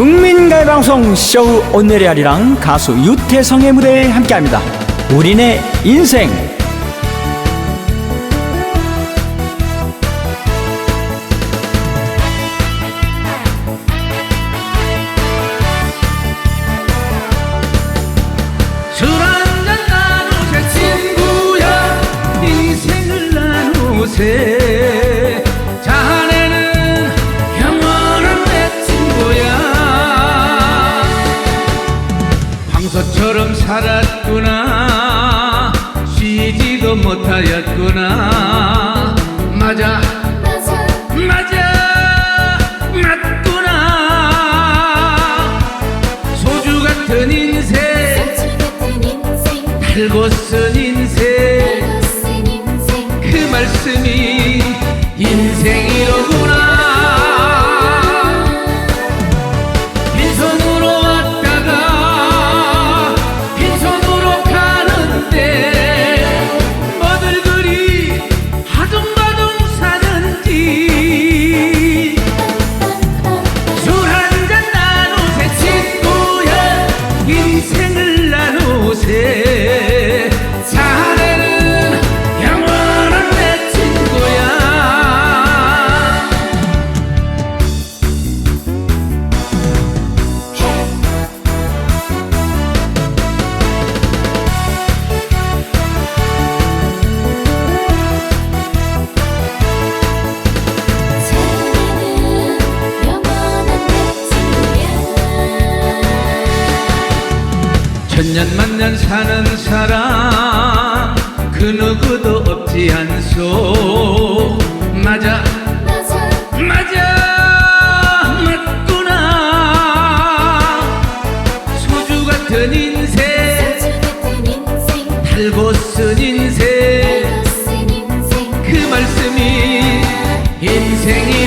국민가요방송 쇼 오늘의 아리랑 가수 유태성의 무대에 함께합니다. 우리네 인생. 술 한잔 나누세 친구야. 인생을 나누세 황소처럼 살았구나. 쉬지도 못하였구나. 맞아. 맞아. 맞구나. 소주 같은 인생. 달고 쓴 인생. 그 말씀이 인생이로구나 천년 만년 사는 사람 그 누구도 없지 않소. 맞아. 맞아. 맞아. 맞구나. 소주 같은 인생. 달고 쓴 인생. 그 말씀이 인생이